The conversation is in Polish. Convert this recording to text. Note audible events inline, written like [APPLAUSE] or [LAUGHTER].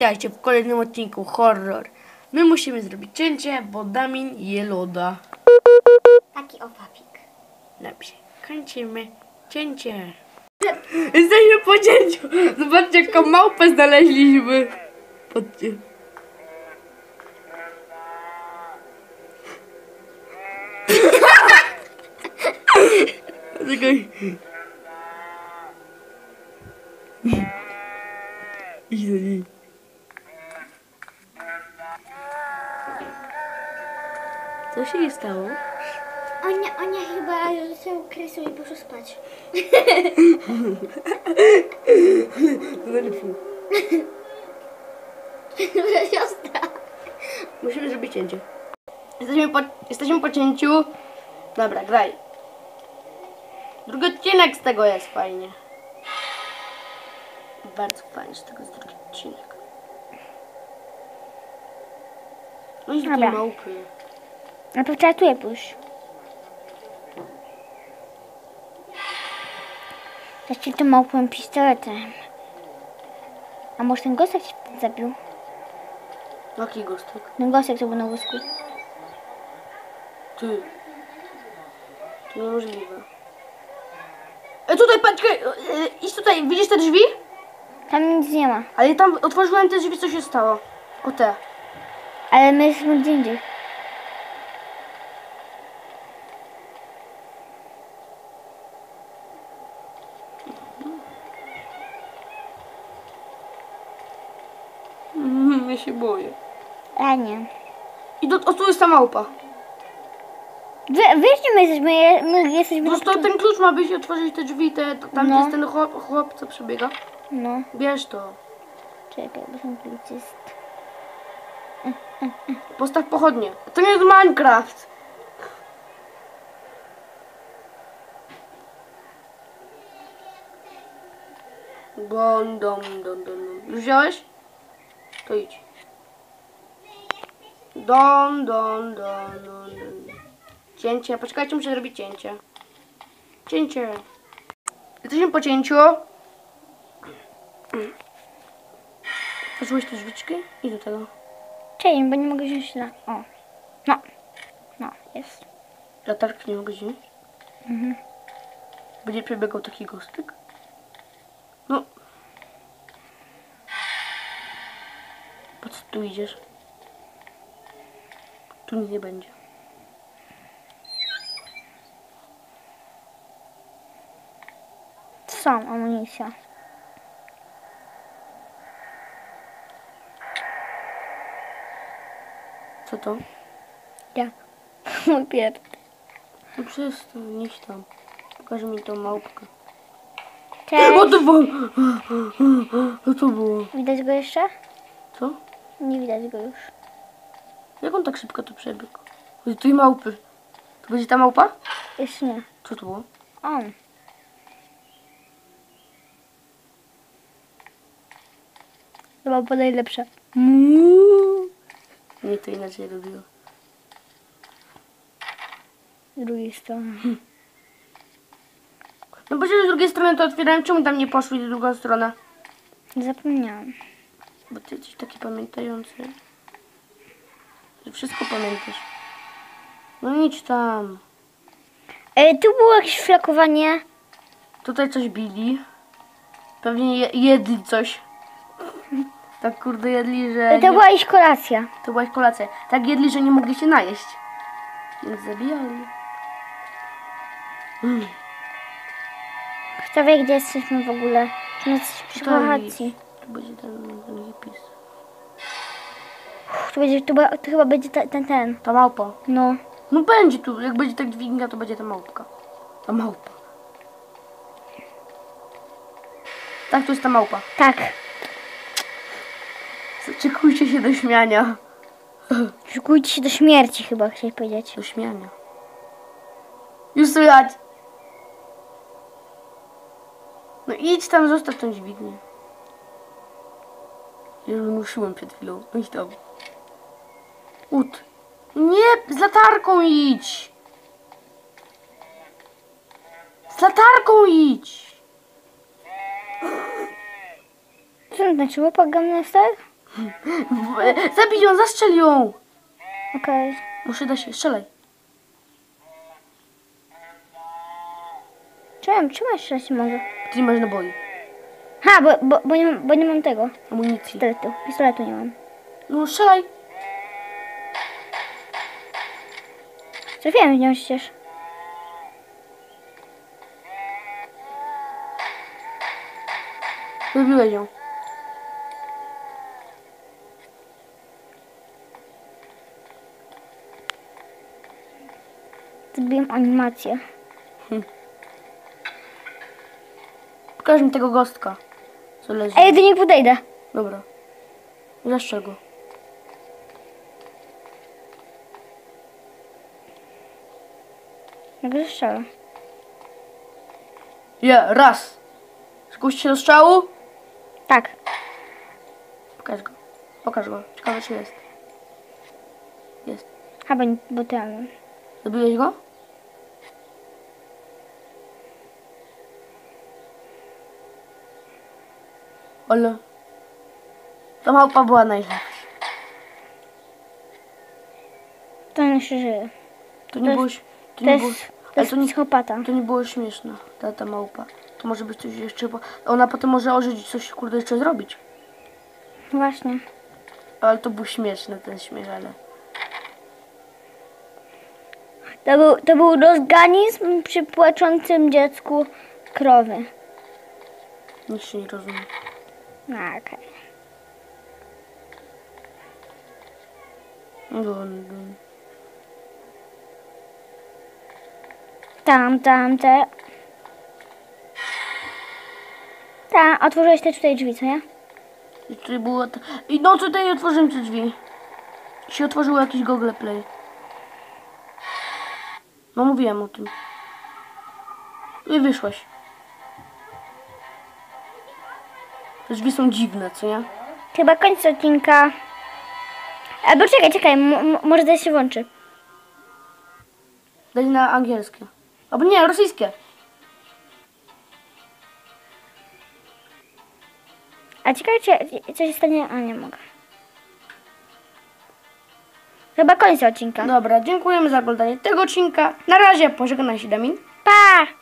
Witajcie w kolejnym odcinku horror. My musimy zrobić cięcie, bo Damin je loda. Taki opapik. Dobrze, kończymy cięcie. Jesteśmy po cięciu. Zobaczcie, jaką małpę znaleźliśmy. Patrzcie. Czekaj. Idź niej. Co się jej stało? Onia, Onia chyba się kresł i poszła spać. Najlepszy. Siostra. Musimy zrobić cięcie. Jesteśmy po, jesteśmy po cięciu. Dobra, graj. Drugi odcinek z tego jest fajnie. Bardzo fajnie z tego jest drugi odcinek. No i Dobra. małpy. No to trzeba tu pójść. Jeszcze tym małpym pistoletem. A może ten gosek się zabił? Jaki gostek? Ten gosek to był na wózku. Ty. To niemożliwe. E, tutaj, patrz, e, e, idź tutaj, widzisz te drzwi? Tam nic nie ma. Ale tam otworzyłem te drzwi, co się stało? O te. Ale my jesteśmy gdzie indziej. Mm, ja się boję. A nie. I do, o, tu jest ta małpa. Wy, wiesz, gdzie my jesteśmy? Je- My jesteśmy... Po prostu ten klucz ma być otworzyć te drzwi, te, tam No. jest ten chłop, chłop, co przebiega. No, Bierz to. czekaj, bo klucz jest... Postaw pochodnie. To nie jest Minecraft. Dom, dom, dom, dom. Już wziąłeś? To idź. Don, don, don, don. Cięcie. Poczekajcie, muszę zrobić cięcie. Cięcie. Jesteśmy po cięciu. Otworzyłeś te drzwiczki? I do tego. Czekaj, bo nie mogę wziąć na... O. No. No, jest. Latarki nie mogę wziąć. Mhm. Będzie przebiegał taki gostek? No. Po co tu idziesz? Tu nic nie będzie. Są amunicja. Co to? Jak? [LAUGHS] Mój pier. No przestań, nieś tam. Pokaż mi tą małpkę. O, Cześć. to było! [LAUGHS] Co to było? Widać go jeszcze? Co? Nie widać go już. Jak on tak szybko tu przebiegł? Oj, tu i małpy. To będzie ta małpa? Jeszcze nie. Co to było? On. Chyba po najlepsze. Nie, to inaczej robiło. Z drugiej strony. No bo się z drugiej strony to otwierałem, czemu tam nie poszli w drugą stronę? Zapomniałam. Bo ty jesteś taki pamiętający. Że wszystko pamiętasz. No idź tam. E, tu było jakieś flakowanie. Tutaj coś bili. Pewnie je, jedli coś. Tak kurde jedli, że... E, to nie- była iść kolacja. to była ich kolacja. Tak jedli, że nie mogli się najeść. Więc zabijali. Mm. Kto wie, gdzie jesteśmy w ogóle? Na kolacji. Tu będzie ten, ten. Tu, będzie, tu, ba- tu chyba będzie ta, ten, ten. Ta małpa. No. No będzie tu. Jak będzie tak dźwignia, to będzie ta małpka. Ta małpa. Tak, to jest ta małpa. Tak. Zaczekujcie się do śmiania. Szykujcie się do śmierci chyba, chciałeś powiedzieć. Do śmiania. Już słychać. No idź tam, zostaw tą dźwignię. Ja już musiłem przed chwilą. No idź tam. Ut. Nie, z latarką idź. Z latarką idź. Co Gangnam Style? W- Zabij ją, zastrzel ją! Okej. Muszę dać się, strzelaj. Czemu, czemu jeszcze nie mogę? Ty nie masz naboi, Ha, bo, bo, bo, nie, bo nie mam tego. amunicji. Pistoletu. Pistoletu nie mam. No strzelaj. Trafiłem w nią przecież. Zabiłeś ją. Zrobiłem animację. Pokaż mi tego gostka. Co leży. Ej, do niej podejdę. Dobra. Go. Jak zastrzelę. Je, raz. Skuś się do strzału. Tak. Pokaż go. Pokaż go. Ciekawe czy jest. Jest. Chyba nie, mam. Zabiłeś go? Ale... Ta małpa była najlepsza. To on jeszcze żyje. To nie To było... To nie jest, było... to jest to nie, psychopata. to nie było śmieszne, ta, ta małpa. To może być coś jeszcze... bo- Ona potem może ożyć coś, kurde, jeszcze zrobić. Właśnie. Ale to był śmieszny ten śmiech, ale... To był, to był organizm przy płaczącym dziecku krowy. Nic się nie rozumie. No, okej. Dun, dun. Tam, tam, te. Tam, otworzyłeś te tutaj drzwi, co nie? I tutaj było... I no tutaj otworzyłem te drzwi. I się otworzyło jakieś Google Play. No mówiłem o tym. I wyszłaś. Te drzwi są dziwne, co nie? Chyba koniec odcinka. Albo czekaj, czekaj, może to się włączy. Daj na angielskie. Albo nie, rosyjskie. A ciekawe, czy co się stanie. A nie mogę. Chyba koniec odcinka. Dobra, dziękujemy za oglądanie tego odcinka. Na razie, pożegnaj się Damin. Pa!